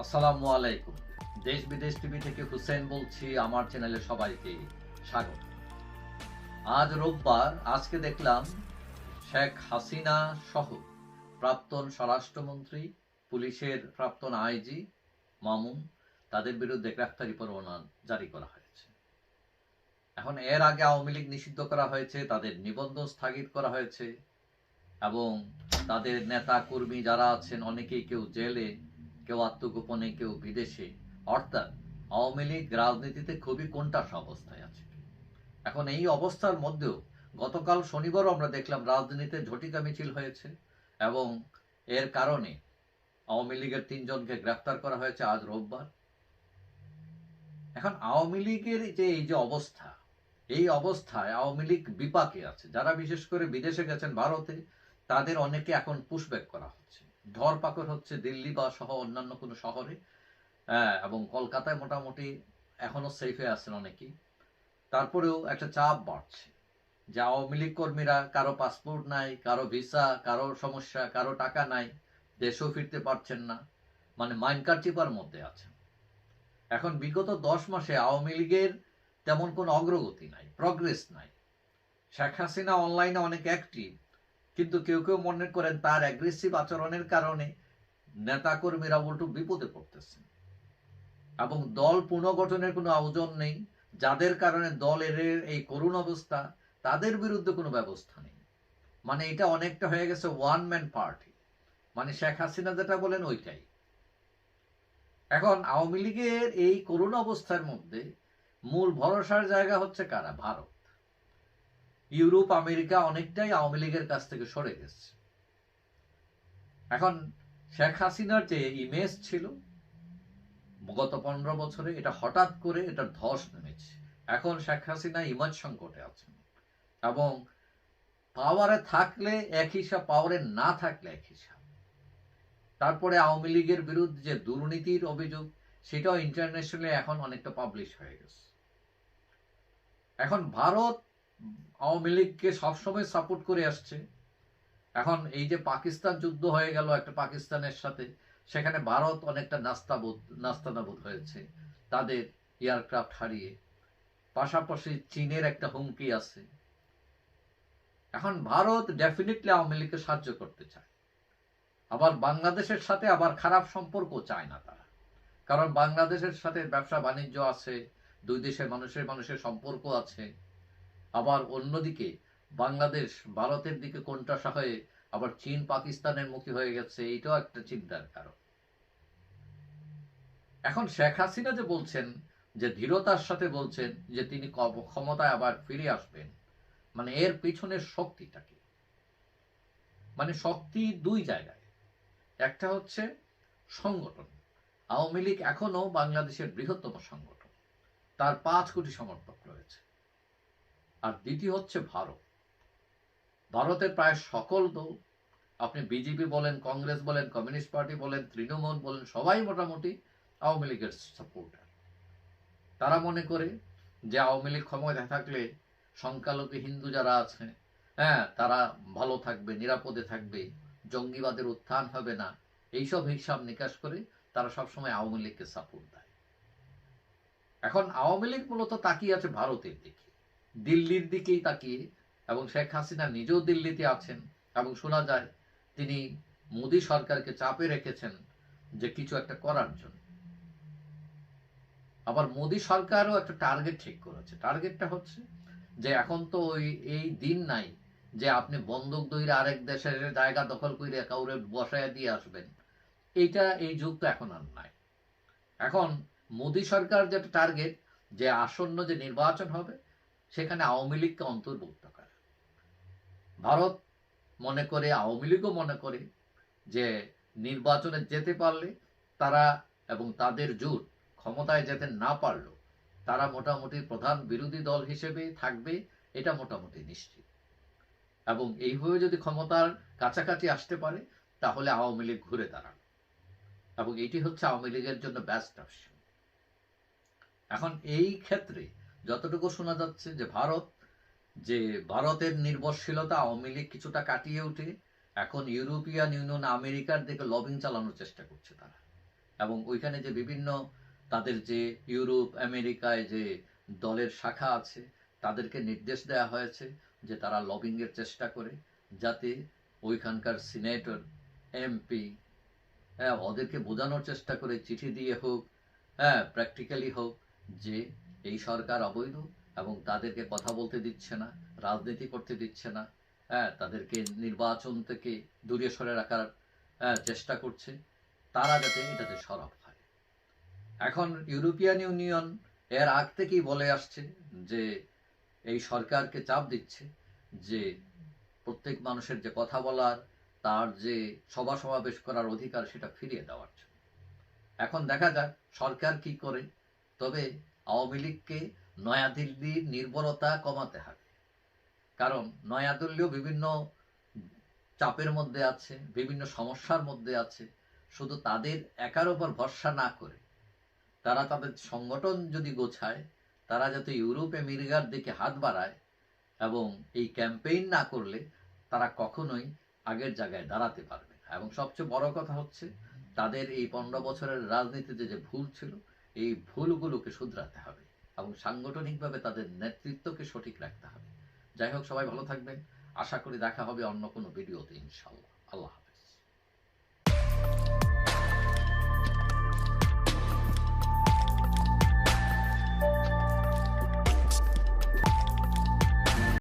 আসসালামু আলাইকুম। দেশ বিদেশ টিভি থেকে হুসেন বলছি, আমার চ্যানেলে সবাইকে স্বাগত। আজ রোববার, আজকে দেখলাম শেখ হাসিনা সহ প্রাক্তন স্বরাষ্ট্রমন্ত্রী, পুলিশের প্রাক্তন আইজি মামুন, তাদের বিরুদ্ধে গ্রেফতারি পরোয়ানা জারি করা হয়েছে। এখন এর আগে আওয়ামী লীগ নিষিদ্ধ করা হয়েছে, তাদের নিবন্ধন স্থগিত করা হয়েছে এবং তাদের নেতা কর্মী যারা আছেন, অনেকেই কেউ জেলে কেউ আত্মগোপনে, কেউ বিদেশে। অর্থাৎ আওয়ামী লীগ রাজনীতিতে খুবই কোনটাস অবস্থায় আছে। এখন এই অবস্থার মধ্যেও গতকাল শনিবারও আমরা দেখলাম রাজধানীতে ঝটিকা মিছিল হয়েছে এবং এর কারণে আওয়ামী লীগের তিনজনকে গ্রেফতার করা হয়েছে আজ রোববার। এখন আওয়ামী লীগের যে এই যে অবস্থা, এই অবস্থায় আওয়ামী লীগ বিপাকে আছে। যারা বিশেষ করে বিদেশে গেছেন ভারতে, তাদের অনেকে এখন পুশব্যাক করা হচ্ছে। ধরপাকড় হচ্ছে দিল্লি বা সহ অন্যান্য কোনো শহরে। হ্যাঁ, এবং কলকাতায় মোটামুটি এখনও সেফে আছেন অনেকেই। তারপরেও একটা চাপ বাড়ছে যে আওয়ামী লীগ কর্মীরা কারও পাসপোর্ট নাই কারও ভিসা কারও সমস্যা কারও টাকা নাই দেশেও ফিরতে পারছেন না। মানে মাইনকার চিপার মধ্যে আছেন। এখন বিগত দশ মাসে আওয়ামী লীগের তেমন কোনো অগ্রগতি নাই প্রগ্রেস নাই। শেখ হাসিনা অনলাইনে অনেক অ্যাক্টিভ কিন্তু কেউ কেউ মনে করেন তার অ্যাগ্রেসিভ আচরণের কারণে নেতাকর্মীরা উল্টো বিপদে পড়তেছে এবং দল পুনর্গঠনের কোনো আয়োজন নেই, যাদের কারণে দলের এই করুণ অবস্থা, তাদের বিরুদ্ধে কোনো ব্যবস্থা নেই। মানে এটা অনেকটা হয়ে গেছে ওয়ান ম্যান পার্টি মানে শেখ হাসিনা যেটা বলেন ওইটাই। এখন আওয়ামী লীগের এই করুণ অবস্থার মধ্যে মূল ভরসার জায়গা হচ্ছে কারা? ভারত। ইউরোপ, আমেরিকা অনেকটাই আওয়ামী লীগের কাছ থেকে সরে গেছে। এখন শেখ হাসিনার যে ইমেজ ছিল, গত পনেরো বছরে এটা হঠাৎ করে এটা ধস নেমেছে। এখন শেখ হাসিনা ইমেজ সংকটে আছেন এবং পাওয়ারে থাকলে এক হিসাব পাওয়ারে না থাকলে এক হিসাব। তারপরে আওয়ামী লীগের বিরুদ্ধে যে দুর্নীতির অভিযোগ, সেটাও ইন্টারন্যাশনালি এখন অনেকটা পাবলিশ হয়ে গেছে। এখন ভারত আওয়ামী লীগকে সবসময় সাপোর্ট করে আসছে। এখন এই যে পাকিস্তান যুদ্ধ হয়ে গেল একটা পাকিস্তানের সাথে, সেখানে ভারত অনেকটা নাস্তাবোধ নাস্তানাবোধ হয়েছে তাদের এয়ারক্রাফট হারিয়ে। পাশাপাশি চীনের একটা হুমকি আছে। এখন ভারত ডেফিনেটলি আওয়ামী লীগকে সাহায্য করতে চায়। আবার বাংলাদেশের সাথে আবার খারাপ সম্পর্ক চায় না তারা। কারণ বাংলাদেশের সাথে ব্যবসা বাণিজ্য আছে, দুই দেশের মানুষের মানুষের সম্পর্ক আছে। আবার অন্যদিকে বাংলাদেশ ভারতের দিকে কোনটা হয়ে আবার চীন পাকিস্তানের মুখী হয়ে গেছে এটাও একটা চিন্তার কারণ। এখন শেখ হাসিনা যে বলছেন, যে ধীরতার সাথে বলছেন, যে তিনি ক্ষমতায় আবার ফিরে আসবেন মানে এর পিছনের শক্তিটা কি? মানে শক্তি দুই জায়গায়। একটা হচ্ছে সংগঠন। আওয়ামী লীগ এখনও বাংলাদেশের বৃহত্তম সংগঠন। তার পাঁচ কোটি সমর্থক। আর দ্বিতীয় হচ্ছে ভারত। ভারতের প্রায় সকল দল, আপনি বিজেপি বলেন, কংগ্রেস বলেন, কমিউনিস্ট পার্টি বলেন, তৃণমূল বলেন, সবাই মোটামুটি আওয়ামী লীগের সাপোর্টার। তারা মনে করে যে আওয়ামী লীগ ক্ষমতায় থাকলে সংখ্যালঘু হিন্দু যারা আছে হ্যাঁ তারা ভালো থাকবে, নিরাপদে থাকবে, জঙ্গিবাদের উত্থান হবে না, এইসব হিসাব নিকাশ করে তারা সবসময় আওয়ামী লীগকে সাপোর্ট দেয়। এখন আওয়ামী লীগ মূলত তাকিয়ে আছে ভারতের দিকে। দিল্লির দিকেই তাকিয়ে এবং শেখ হাসিনা নিজেও দিল্লিতে আছেন এবং শোনা যায় তিনি মোদী সরকারকে চাপে রেখেছেন যে কিছু একটা করার জন্য। আবার মোদী সরকারও একটা টার্গেট ঠিক করেছে। টার্গেটটা হচ্ছে যে এখন তো ওই, এই দিন নাই যে আপনি বন্দুক দইরে আরেক দেশের জায়গা দখল করে কাউরে বসায় দিয়ে আসবেন। এইটা, এই যুগ তো এখন আর নাই। এখন মোদী সরকার যেটা টার্গেট যে আসন্ন যে নির্বাচন হবে সেখানে আওয়ামী লীগকে অন্তর্ভুক্ত করে। ভারত মনে করে, আওয়ামী লীগও মনে করে যে নির্বাচনে যেতে পারলে তারা এবং তাদের জোট ক্ষমতায় যেতে না পারল, তারা মোটামুটি প্রধান বিরোধী দল হিসেবে থাকবে, এটা মোটামুটি নিশ্চিত। এবং এইভাবে যদি ক্ষমতার কাছাকাছি আসতে পারে, তাহলে আওয়ামী লীগ ঘুরে দাঁড়াবে। এবং এটি হচ্ছে আওয়ামী লীগের জন্য ব্যস্ত অপশন এখন এই ক্ষেত্রে যতটুকু শোনা যাচ্ছে যে ভারত, যে ভারতের নির্ভরশীলতা আওয়ামী লীগ কিছুটা কাটিয়ে উঠে এখন ইউরোপিয়ান ইউনিয়ন আমেরিকার দিকে লবিং চালানোর চেষ্টা করছে তারা। এবং ওইখানে যে বিভিন্ন তাদের যে ইউরোপ, আমেরিকায় যে দলের শাখা আছে, তাদেরকে নির্দেশ দেওয়া হয়েছে যে তারা লবিংয়ের চেষ্টা করে যাতে ওইখানকার সিনেটর, এমপি হ্যাঁ ওদেরকে বোঝানোর চেষ্টা করে, চিঠি দিয়ে হোক হ্যাঁ প্র্যাকটিক্যালি হোক, যে এই সরকার অবৈধ এবং তাদেরকে কথা বলতে দিচ্ছে না রাজনীতি করতে দিচ্ছে না হ্যাঁ তাদেরকে নির্বাচন থেকে দূরে সরে রাখার হ্যাঁ, চেষ্টা করছে তারা যাতে এটাতে সরব হয়। এখন ইউরোপিয়ান ইউনিয়ন এর আগ থেকেই বলে আসছে যে এই সরকারকে চাপ দিচ্ছে যে প্রত্যেক মানুষের যে কথা বলার তার যে সভা সমাবেশ করার অধিকার সেটা ফিরিয়ে দেওয়ার জন্য। এখন দেখা যাক সরকার কি করে তবে আওয়ামী লীগকে নয়াদিল্লির নির্ভরতা কমাতে হবে। কারণ নয়াদিল্লিও বিভিন্ন চাপের মধ্যে আছে, বিভিন্ন সমস্যার মধ্যে আছে। শুধু তাদের একার ওপর ভরসা না করে তারা তাদের সংগঠন যদি গোছায়, তারা যাতে ইউরোপে আমেরিকার দিকে হাত বাড়ায় এবং এই ক্যাম্পেইন না করলে তারা কখনোই আগের জায়গায় দাঁড়াতে পারবে না। এবং সবচেয়ে বড় কথা হচ্ছে, তাদের এই পনেরো বছরের রাজনীতিতে যে ভুল ছিল এই ভুলগুলোকে শুধরাতে হবে এবং সাংগঠনিকভাবে তাদের নেতৃত্বকে সঠিক রাখতে হবে। যাই হোক, সবাই ভালো থাকবেন। আশা করি দেখা হবে অন্য কোনো ভিডিওতে ইনশাল্লাহ আল্লাহ।